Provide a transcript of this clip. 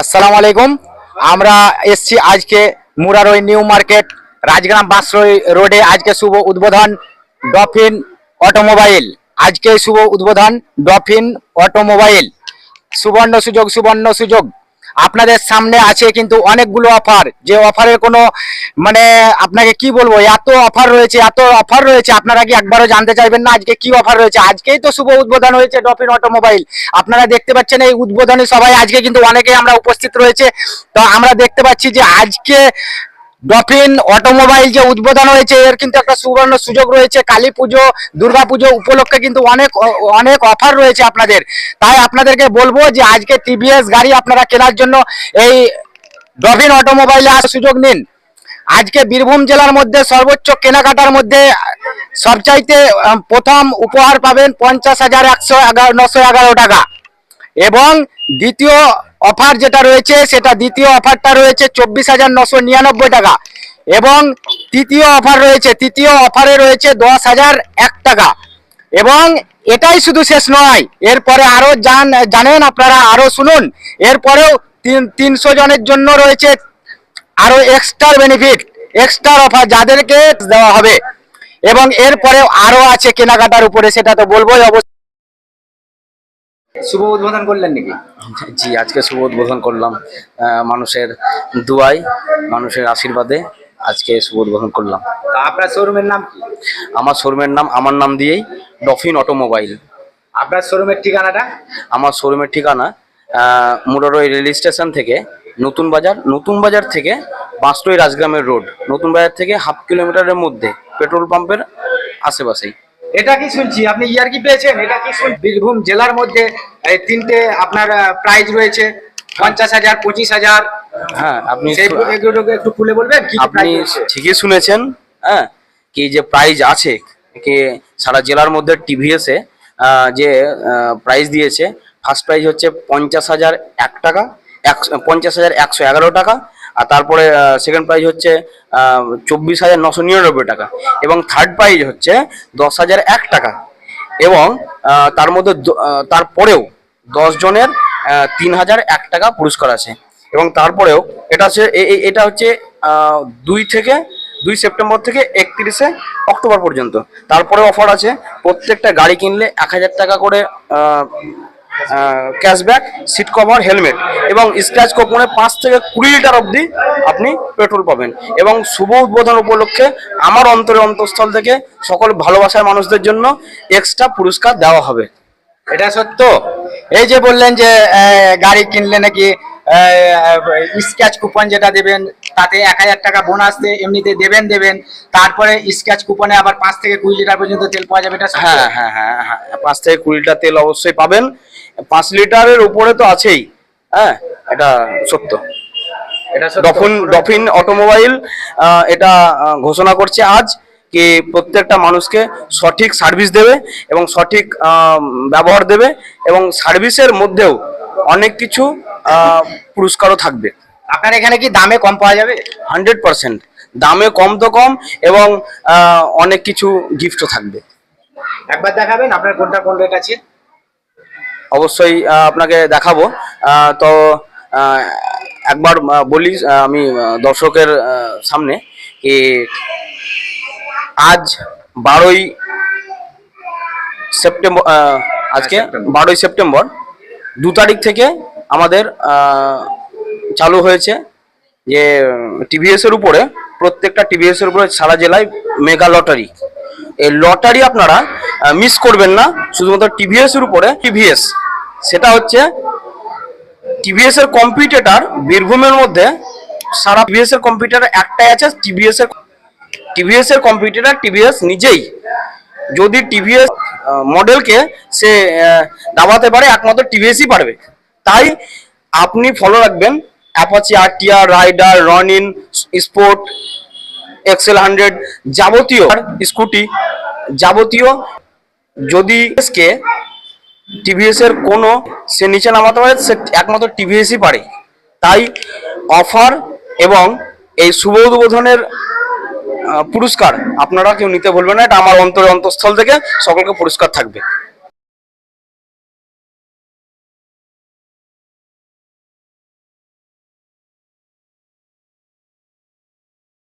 আসসালামু আলাইকুম। আমরা এসছি আজকে মুরারই নিউ মার্কেট, রাজগ্রাম বাসরই রোডে। আজকে শুভ উদ্বোধন ডফিন অটোমোবাইল। আজকে শুভ উদ্বোধন ডফিন অটোমোবাইল। সুবর্ণ সুযোগ সুবর্ণ সুযোগ। আপনাদের সামনে আছে কিন্তু অনেকগুলো অফার। যে অফারের কোনো মানে আপনাকে কি বলব, এত অফার রয়েছে, এত অফার রয়েছে, আপনারা কি একবারও জানতে চাইবেন না আজকে কি অফার রয়েছে? আজকেই তো শুভ উদ্বোধন হয়েছে ডফিন অটোমোবাইল। আপনারা দেখতে পাচ্ছেন এই উদ্বোধনী সবাই আজকে কিন্তু অনেকেই আমরা উপস্থিত রয়েছে। তো আমরা দেখতে পাচ্ছি যে আজকে ডফিন অটোমোবাইল যে উদ্বোধন হয়েছে, এর কিন্তু একটা সুবর্ণ সুযোগ রয়েছে। কালী পুজো, দুর্গা পুজো উপলক্ষে কিন্তু অনেক অনেক অফার রয়েছে আপনাদের। তাই আপনাদেরকে বলব যে আজকে টিভিএস গাড়ি আপনারা কেনার জন্য এই ডফিন অটোমোবাইলে আসার সুযোগ নিন। আজকে বীরভূম জেলার মধ্যে সর্বোচ্চ কেনাকাটার মধ্যে সবচাইতে প্রথম উপহার পাবেন পঞ্চাশ হাজার একশো এগারো, নশো এগারো টাকা। এবং দ্বিতীয় অফার যেটা রয়েছে, সেটা দ্বিতীয় অফারটা রয়েছে চব্বিশ হাজার নশো নিরানব্বই টাকা। এবং তৃতীয় অফার রয়েছে, তৃতীয় অফারে রয়েছে দশ হাজার এক টাকা। এবং এটাই শুধু শেষ নয়, এরপরে আরও জান, জানেন আপনারা, আরও শুনুন। এরপরেও তিন, তিনশো জনের জন্য রয়েছে আরও এক্সট্রা বেনিফিট এক্সট্রা অফার যাদেরকে দেওয়া হবে। এবং এরপরেও আরও আছে কেনাকাটার উপরে, সেটা তো বলবোই অবশ্যই। শুভ উদ্বোধন করলেন নাকি? জি আজকে শুভ উদ্বোধন করলাম মানুষের দুয়াই মানুষের আশীর্বাদে আজকে শুভ উদ্বোধন করলাম। আপনার শোরুমের নাম কি? আমার শোরুমের নাম আমার নাম দিয়েই ডফিন অটোমোবাইল। আপনার শোরুমের ঠিকানাটা? আমার শোরুমের ঠিকানা মুরারই রেল স্টেশন থেকে নতুন বাজার নতুন বাজার থেকে বাঁশটই রাজগ্রামের রোড নতুন বাজার থেকে হাফ কিলোমিটারের মধ্যে পেট্রোল পাম্পের আশেপাশেই। এটা কি শুনছি? আপনি ইয়ার কি পেয়েছেন? এটা কি শুন বীরভূম জেলার মধ্যে এই তিনটে আপনার প্রাইজ রয়েছে। পঞ্চাশ হাজার পঁচিশ হাজার। হ্যাঁ আপনি একটু খুলে বলবেন কি আপনি ঠিকই শুনেছেন হ্যাঁ কি যে প্রাইজ আছে কি সারা জেলার মধ্যে টিভিএসে যে প্রাইজ দিয়েছে ফার্স্ট প্রাইজ হচ্ছে পঞ্চাশ হাজার এক টাকা একশো পঞ্চাশ হাজার একশো এগারো টাকা আর তারপরে সেকেন্ড প্রাইজ হচ্ছে চব্বিশ হাজার নশো নিরানব্বই টাকা এবং থার্ড প্রাইজ হচ্ছে দশ হাজার এক টাকা এবং তার মধ্যে তারপরেও দশ জনের তিন হাজার এক টাকা পুরস্কার আছে এবং তারপরেও এটা হচ্ছে এটা হচ্ছে দুই থেকে, দুই সেপ্টেম্বর থেকে একত্রিশে অক্টোবর পর্যন্ত। তারপরে অফার আছে, প্রত্যেকটা গাড়ি কিনলে এক হাজার টাকা করে ক্যাশব্যাক সিট কভার হেলমেট এবং স্ক্র্যাচ কোপনে পাঁচ থেকে কুড়ি লিটার অবধি আপনি পেট্রোল পাবেন। এবং শুভ উদ্বোধন উপলক্ষে আমার অন্তরে অন্তঃস্থল থেকে সকল ভালোবাসার মানুষদের জন্য এক্সট্রা পুরস্কার দেওয়া হবে। এটা সত্য? এই যে বললেন যে গাড়ি কিনলে নাকি স্ক্যাচ কুপন যেটা দেবেন তাতে এক হাজার টাকা বোনাস এমনিতে দেবেন দেবেন। তারপরে স্ক্যাচ কুপনে আবার পাঁচ থেকে কুড়ি লিটার পর্যন্ত তেল পাওয়া যাবে এটা হ্যাঁ হ্যাঁ হ্যাঁ হ্যাঁ। পাঁচ থেকে কুড়ি লিটার তেল অবশ্যই পাবেন। পাঁচ লিটারের উপরে তো আছেই হ্যাঁ? এটা সত্য। ডফিন ডফিন অটোমোবাইল এটা ঘোষণা করছে আজ কি প্রত্যেকটা মানুষকে সঠিক সার্ভিস দেবে এবং সঠিক ব্যবহার দেবে এবং সার্ভিসের মধ্যেও অনেক কিছু পুরস্কারও থাকবে। আপনার এখানে কি দামে কম পাওয়া যাবে? হান্ড্রেড পার্সেন্ট দামে কম তো কম এবং অনেক কিছু গিফটও থাকবে। একবার দেখাবেন আপনার কোনটা কোন রেট আছে? অবশ্যই আপনাকে দেখাবো। তো একবার বলি আমি দর্শকের সামনে কি আজ বারোই সেপ্টেম্বর আজকে বারোই সেপ্টেম্বর দু তারিখ থেকে আমাদের চালু হয়েছে যে টিভিএস এর উপরে, প্রত্যেকটা টিভিএস এর উপরে সারা জেলায় মেগা লটারি এই লটারি আপনারা মিস করবেন না, শুধুমাত্র টিভিএস এর উপরে টিভিএস সেটা হচ্ছে টিভিএস এর কম্পিউটার বীরভূমের মধ্যে, সারা টিভিএস এর কম্পিউটার একটাই আছে টিভিএস এর টিভিএস এর কম্পিউটার টিভিএস নিজেই। যদি টিভিএস মডেলকে সে দাবাতে পারে, একমাত্র টিভিএসই পারবে। তাই আপনি ফলো রাখবেন Apache RTR Raider Ronin Sport XL hundred যাবতীয় স্কুটি যাবতীয়। যদি এসকে টিভিএস এর কোনো সে নিচে নামাতে পারে, সে একমাত্র টিভিএসই পারে। তাই অফার এবং এই শুভ উদ্বোধনের পুরস্কার আপনারা কেউ নিতে ভুলবেন না, এটা আমার অন্তরে অন্তঃস্থল থেকে সকলকে পুরস্কার থাকবে।